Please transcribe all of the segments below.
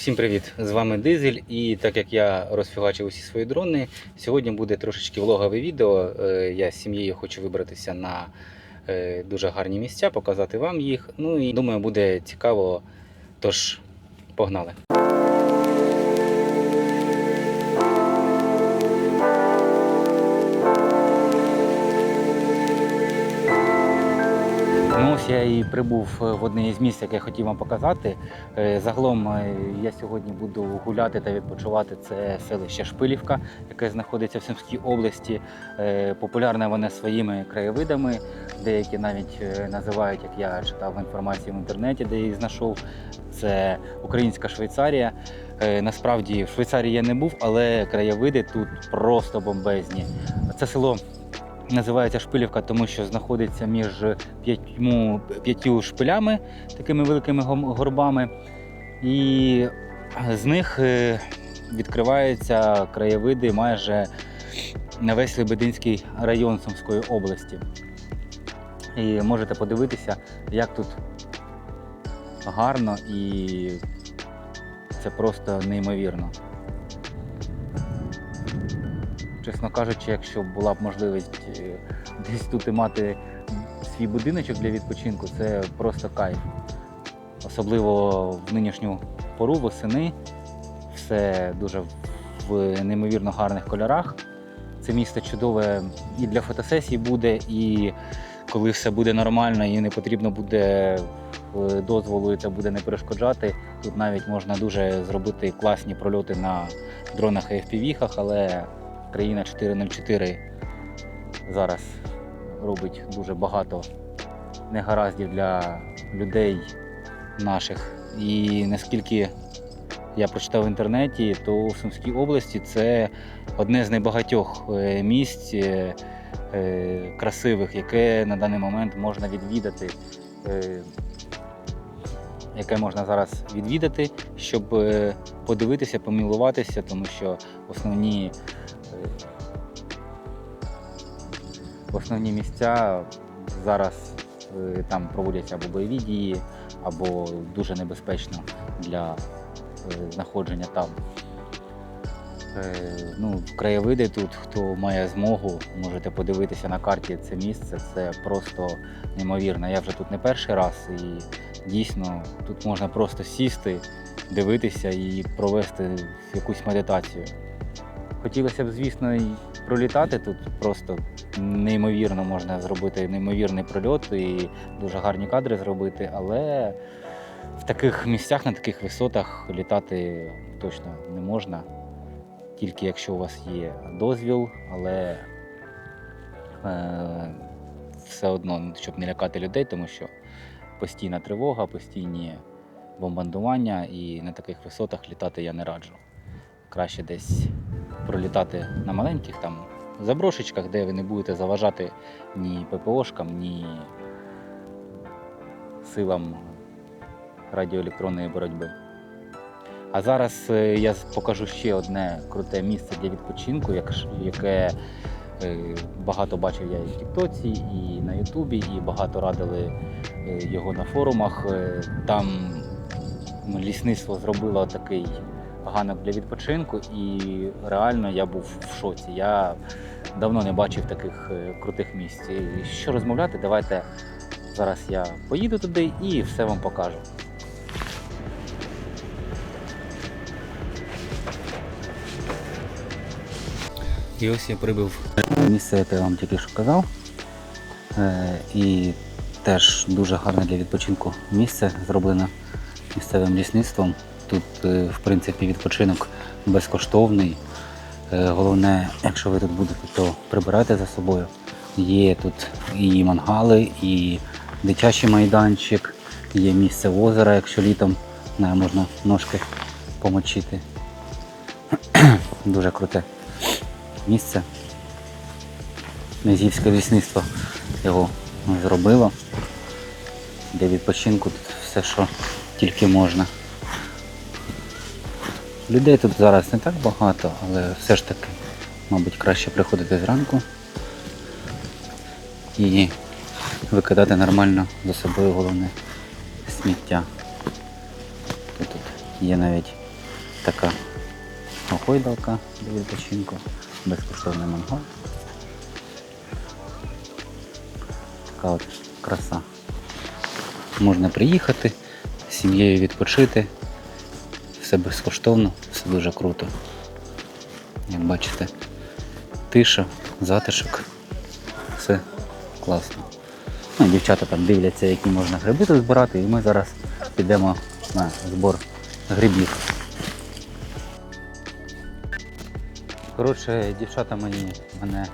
Всім привіт! З вами Дизель. І так як я розфігачив усі свої дрони, сьогодні буде трошечки влогове відео. Е, Я з сім'єю хочу вибратися на е, дуже гарні місця, показати вам їх. Ну і думаю, буде цікаво. Тож, погнали! Ну, я і прибув е, в одне із місць, яке я хотів вам показати. Е, Загалом е, я сьогодні буду гуляти та відпочивати. Це селище Шпилівка, яке знаходиться в Сумській області. Популярне воно своїми краєвидами. Деякі навіть називають, як я читав інформацію в інтернеті, де їх знайшов. Це українська Швейцарія. Насправді в Швейцарії я не був, але краєвиди тут просто бомбезні. Це село називається Шпилівка, тому що знаходиться між п'ятьму, п'ятью шпилями, такими великими горбами. І з них е, відкриваються краєвиди майже на весь Лебединський район Сумської області. І можете подивитися, як тут гарно і це просто неймовірно. Чесно кажучи, якщо була б можливість е, десь тут і мати свій будиночок для відпочинку, це просто кайф. Особливо в нинішню пору восени все дуже в неймовірно гарних кольорах. Це місто чудове і для фотосесій буде, і коли все буде нормально і не потрібно буде е, дозволу, і це буде не перешкоджати. Тут навіть можна дуже зробити класні прольоти на дронах і FPV-хах, але країна 404 зараз робить дуже багато негараздів для людей наших. І наскільки я прочитав в інтернеті, то в Сумській області це одне з небагатьох е, місць е, е, красивих, яке на даний момент можна відвідати. Яке можна зараз відвідати, щоб подивитися, помілуватися, тому що основні е, основні місця зараз е, там проводяться або бойові дії, або дуже небезпечно для е, знаходження там. Ну, краєвиди тут, хто має змогу, можете подивитися на карті це місце. Це просто неймовірно. Я вже тут не перший раз, і дійсно тут можна просто сісти, дивитися і провести якусь медитацію. Хотілося б, звісно, і пролітати тут просто неймовірно можна зробити неймовірний прольот і дуже гарні кадри зробити, але в таких місцях, на таких висотах літати точно не можна. Тільки якщо у вас є дозвіл, але е, все одно, щоб не лякати людей, тому що постійна тривога, постійні бомбардування, і на таких висотах літати я не раджу. Краще десь пролітати на маленьких там заброшечках, де ви не будете заважати ні ППОшкам, ні силам радіоелектронної боротьби. А зараз е, я покажу ще одне круте місце для відпочинку, яке е, багато бачив я і в Тіктоці, і на Ютубі, і багато радили е, його на форумах. Там лісництво зробило такий ганок для відпочинку, і реально я був в шоці. Я давно не бачив таких е, крутих місць. І що розмовляти, давайте зараз я поїду туди і все вам покажу. І ось я прибув місце, яке я вам тільки що казав. Е, І теж дуже гарне для відпочинку місце зроблено місцевим лісництвом. Тут, е, в принципі, відпочинок безкоштовний. Е, Головне, якщо ви тут будете, то прибирайте за собою. Є тут і мангали, і дитячий майданчик, є місце озера, якщо літом можна ножки помочити. Дуже круте місце. Мезівське лісництво його зробило. Для відпочинку тут все, що тільки можна. Людей тут зараз не так багато, але все ж таки, мабуть, краще приходити зранку і викидати нормально за собою головне сміття. Тут, є навіть така гойдалка для відпочинку, безкоштовний мангал. Така от краса. Можна приїхати сім'єю відпочити. Все безкоштовно, все дуже круто. Як бачите, тиша, затишок. Все класно. Ну, дівчата там дивляться, які можна гриби тут збирати, і ми зараз підемо на збор грибів. Коротше, дівчата мені мене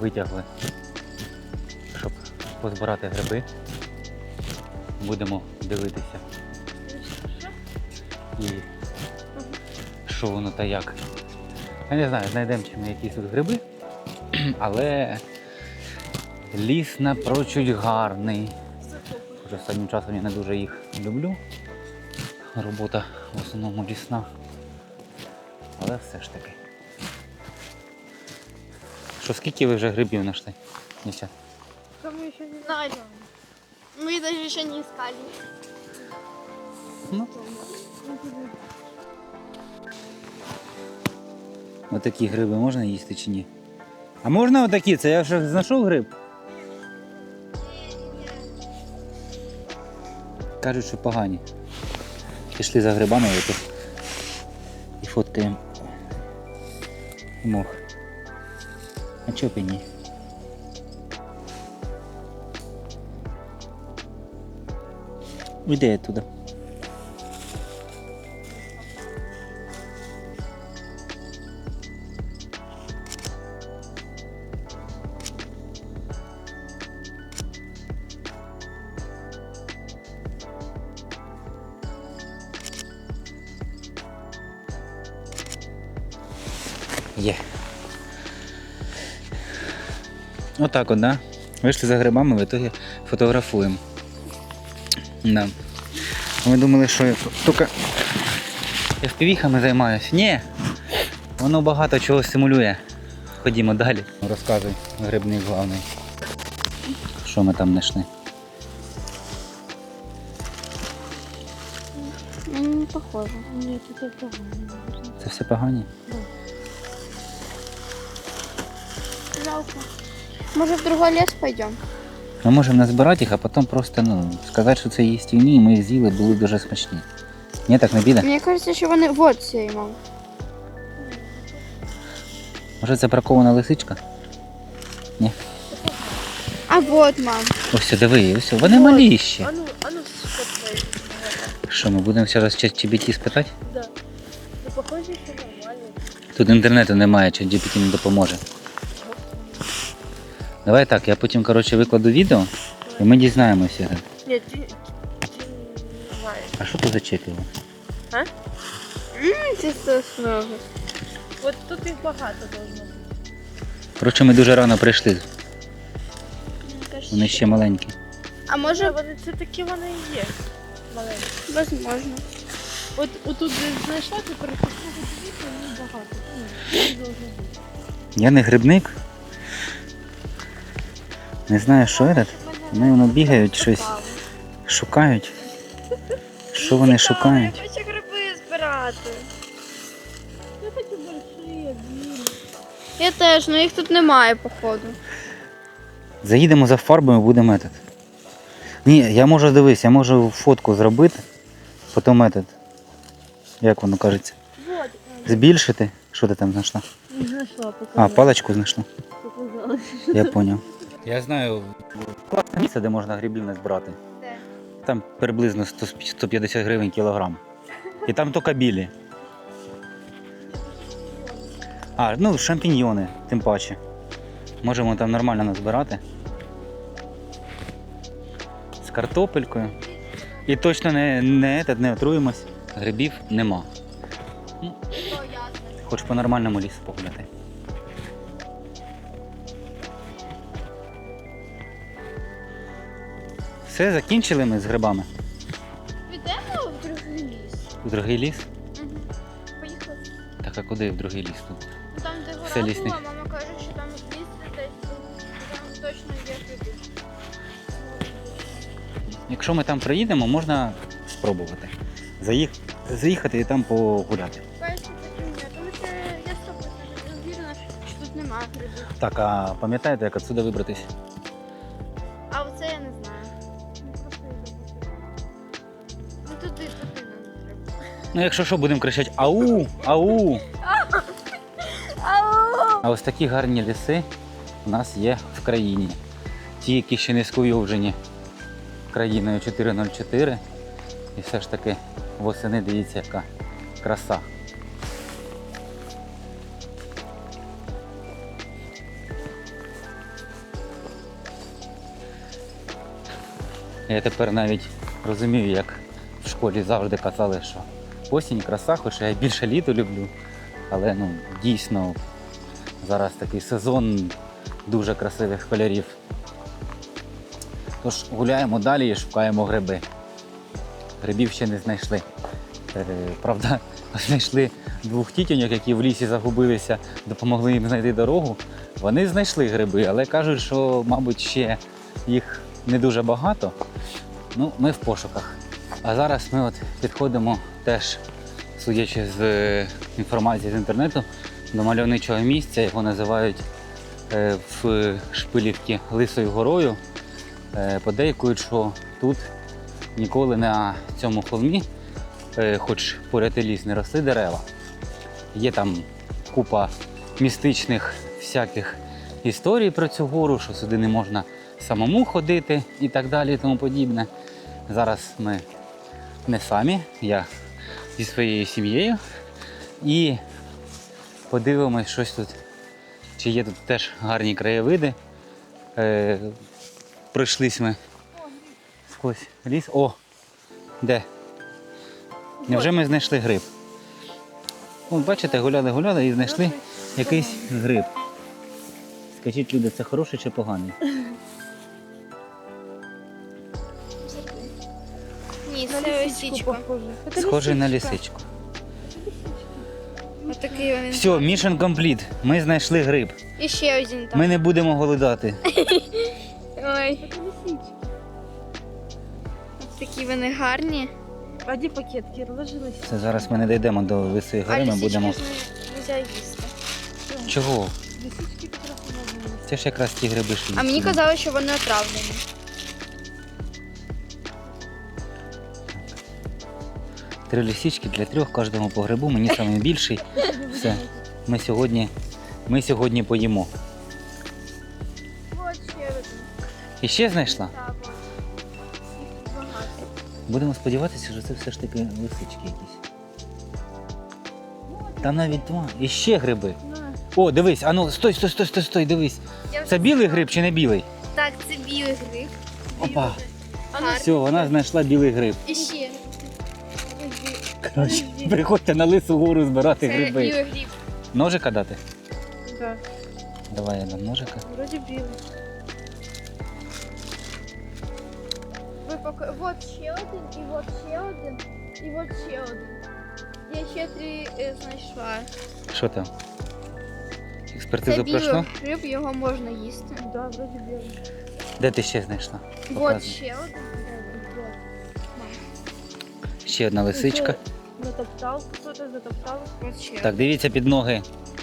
витягли, щоб позбирати гриби. Будемо дивитися. І що воно та як. Я не знаю, знайдемо чи ми якісь тут гриби, але ліс напрочуд гарний. Хоч останнім часом я не дуже їх люблю. Робота в основному лісна. Але все ж таки. Що скільки ви вже грибів знайшли? Да мы еще не знаем. Мы даже еще не искали. Ну, отакі гриби можна їсти чи ні? А можна отакі? Це я вже знайшов гриб? Кажуть, що погані. Пішли за грибами ото і фоткаємо мох. А чого б і ні? Оттуда. Отак от, да? Вийшли за грибами, в итоге фотографуємо. Да. Ми думали, що я тільки FPV-хами займаюся. Ні! Воно багато чого стимулює. Ходімо далі. Розказуй, грибник головний. Що ми там знайшли? Ну, не похоже. Це все погані? Жалко. Может, в другой лес пойдем? Ми можемо назбирати їх, а потім просто ну, сказати, що це їстівні, і ми їх з'їли, були дуже смачні. Ні, так не піде? Мне кажется, що вони... Вот цей, мам. Може це бракована лисичка? Ні. А вот, мам. Ось диви, ось вони малі ще. А ну, а ну, сфоткай. Що, ми будемо зараз чат GPT спитати? Да. Ну, похоже, що нормально. Тут інтернету немає, чат GPT не допоможе. Давай так, я потім коротше, викладу відео і ми дізнаємося. Ні, ти, ти не. А що це за чекіло? Це страшно. От тут їх багато должно бути. Коротше, ми дуже рано прийшли, вони ще маленькі. А Може, вони це такі вони і є. Маленькі. возможно. От отут де знайшла, тепер вони багато. Ну, не бути. Я не грибник. Не знаю, що це. Вони воно бігають, щось шукають. Що вони шукають? Я хочу гриби збирати. Я хочу больші, білі. Я теж, але їх тут немає, походу. Заїдемо за фарбами, будемо метод. Ні, я можу дивись, я можу фотку зробити, потім метод. Як воно кажеться? Збільшити. Що ти там знайшла? не знайшла, поки. А, паличку знайшла. показала. Я зрозумів. Я знаю класне місце, де можна не збирати. Де? Там приблизно 100 150 гривень кілограм. І там тільки білі. А, ну шампіньйони, тим паче. Можемо там нормально назбирати. З картопелькою. І точно не, не, не, не отруємось. Грибів нема. Хоч по нормальному лісу погуляти. Все, закінчили ми з грибами. Підемо в другий ліс. У другий ліс? Угу. Поїхали. Так а куди в другий ліс тут? Ну, Там, де Все гора лісник. була, мама каже, що там ліс десь, там точно є гриби. Якщо ми там приїдемо, можна спробувати. Заїх... заїхати і там погуляти. Перше це тому що я 100% що тут немає грибів. Так, а пам'ятаєте, як отсюди вибратись? Ну, якщо що, будемо кричати Ау! Ау! Ау! А ось такі гарні ліси у нас є в країні. Ті, які ще не скуйовджені країною 404. І все ж таки восени дивіться, яка краса. Я тепер навіть розумію, як в школі завжди казали, що осінь краса, хоча я більше літо люблю. Але ну, дійсно зараз такий сезон дуже красивих кольорів. Тож гуляємо далі і шукаємо гриби. Грибів ще не знайшли. Е, правда, знайшли двох тітоньок, які в лісі загубилися, допомогли їм знайти дорогу. Вони знайшли гриби, але кажуть, що, мабуть, ще їх не дуже багато. Ну, ми в пошуках. А зараз ми от підходимо теж, судячи з е, інформації з інтернету, до мальовничого місця, його називають е, в Шпилівці Лисою горою. Е, Подейкують, що тут ніколи на цьому холмі, хоч поряд і ліс, не росли дерева. Є там купа містичних всяких історій про цю гору, що сюди не можна самому ходити і так далі, і тому подібне. Зараз ми не самі, я зі своєю сім'єю. І подивимось щось тут, чи є тут теж гарні краєвиди. Е, пройшлись ми сквозь ліс. О! Де? Невже ми знайшли гриб? О, бачите, гуляли, гуляли і знайшли якийсь гриб. Скажіть, люди, це хороший чи поганий? Лисичку Схожий на лисичку. Отакий він. Все, mission complete. Ми знайшли гриб. І ще один там. Ми не будемо голодати. Ой, такі вони гарні. А де пакетки? Розложились. Це зараз ми не дійдемо до лисої А гори, ми будемо. можна їсти. Чого? Лисички якраз не можна їсти. Це ж якраз ті гриби, що А мені казали, що вони отравлені. Три лисички для трьох, кожному по грибу, мені саме більший. Все. Ми сьогодні, ми сьогодні поїмо. І ще знайшла? Будемо сподіватися, що це все ж таки лисички якісь. Там навіть два. І ще гриби. О, дивись, а ну стой, стой, стой, стой, стой, дивись. Це білий гриб чи не білий? Так, це білий гриб. Опа. Все, вона знайшла білий гриб. І ще. Коротше, приходьте на лису гору збирати Це гриби. білий гриб. Ножика дати? Да. Давай я дам ножика. Вроді білий. Ви поки... Вот ще один, і вот ще один, і вот ще один. Я ще три е, знайшла. Що там? Це Експертизу білий гриб, його можна їсти. Да, вроді білий. Де ти ще знайшла? Вот Показуй. ще один. Ще одна лисичка. Натоптав, хто-то затоптав. Вот ще. Так, дивіться під ноги.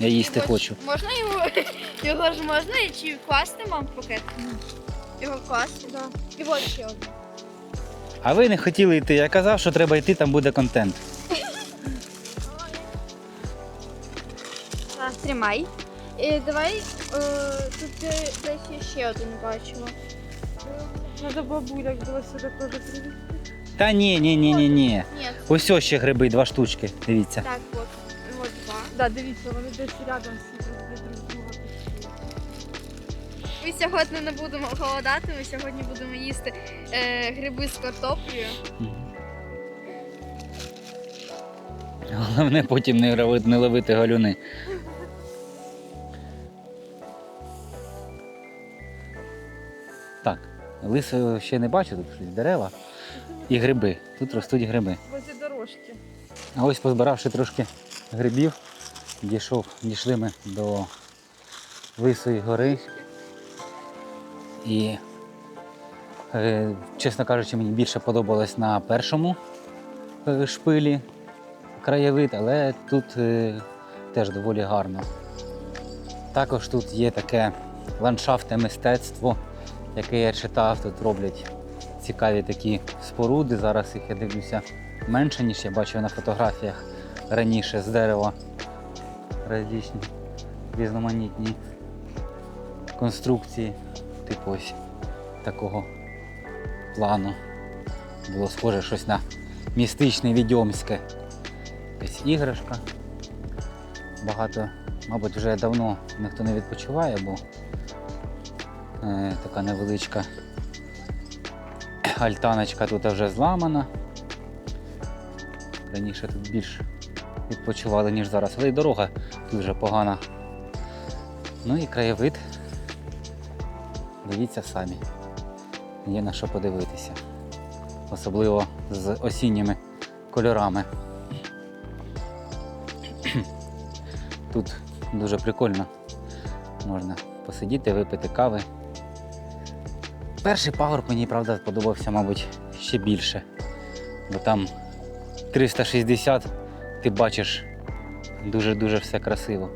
Я їсти От хочу. Можна його? Його ж можна чи класти мам в пакет? Його класти? Да. І от ще один. А ви не хотіли йти. Я казав, що треба йти, там буде контент. Так, тримай. І давай, е, тут е, десь я ще один бачила. Надо бабуля було сюди теж привезти. Та ні, ні, ні, ні, ні. Ні, Ось ось ще гриби, два штучки. Дивіться. так, от. От два. Да, дивіться, вони десь рядом всі друг друг. Ми сьогодні не будемо голодати, ми сьогодні будемо їсти е, гриби з картоплею. Головне потім не ловити, не ловити галюни. Так, лису ще не бачу, тут щось дерева і гриби. Тут ростуть гриби. Возле дорожки. А ось позбиравши трошки грибів, дійшов, дійшли ми до Лисої гори. І, е, чесно кажучи, мені більше подобалось на першому е, шпилі. краєвид, але тут е, теж доволі гарно. Також тут є таке ландшафтне мистецтво, яке я читав. Тут роблять цікаві такі споруди. Зараз їх я дивлюся менше, ніж я бачив на фотографіях раніше з дерева. Различні різноманітні конструкції, типу ось такого плану. Було схоже щось на містичне відьомське. Якась іграшка. Багато, мабуть, вже давно ніхто не відпочиває, бо е, така невеличка альтаночка тут вже зламана. Раніше тут більш відпочивали, ніж зараз, але й дорога тут вже погана. Ну і краєвид. Дивіться самі. Є на що подивитися. Особливо з осінніми кольорами. Тут дуже прикольно. Можна посидіти, випити кави. Перший пагорб мені, правда, подобався, мабуть, ще більше. Бо там 360 ти бачиш дуже-дуже все красиво.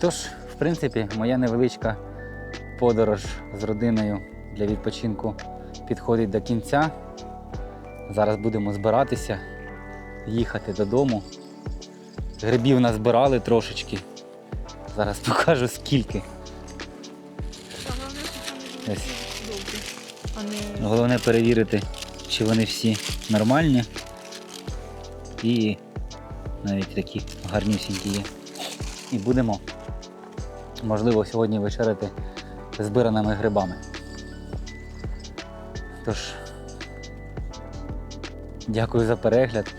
Тож, в принципі, моя невеличка подорож з родиною для відпочинку підходить до кінця. Зараз будемо збиратися, їхати додому. Грибів назбирали трошечки. Зараз покажу скільки. Ось. не Головне перевірити, чи вони всі нормальні. І навіть такі гарнюсінькі є. І будемо, можливо, сьогодні вечеряти збираними грибами. Тож, дякую за перегляд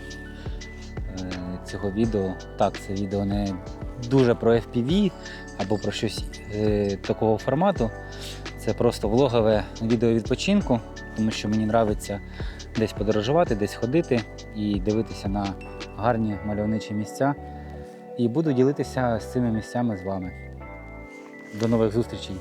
е, цього відео. Так, це відео не дуже про FPV або про щось е, такого формату. Це просто влогове відео відпочинку, тому що мені подобається десь подорожувати, десь ходити і дивитися на гарні мальовничі місця. І буду ділитися з цими місцями з вами. До нових зустрічей!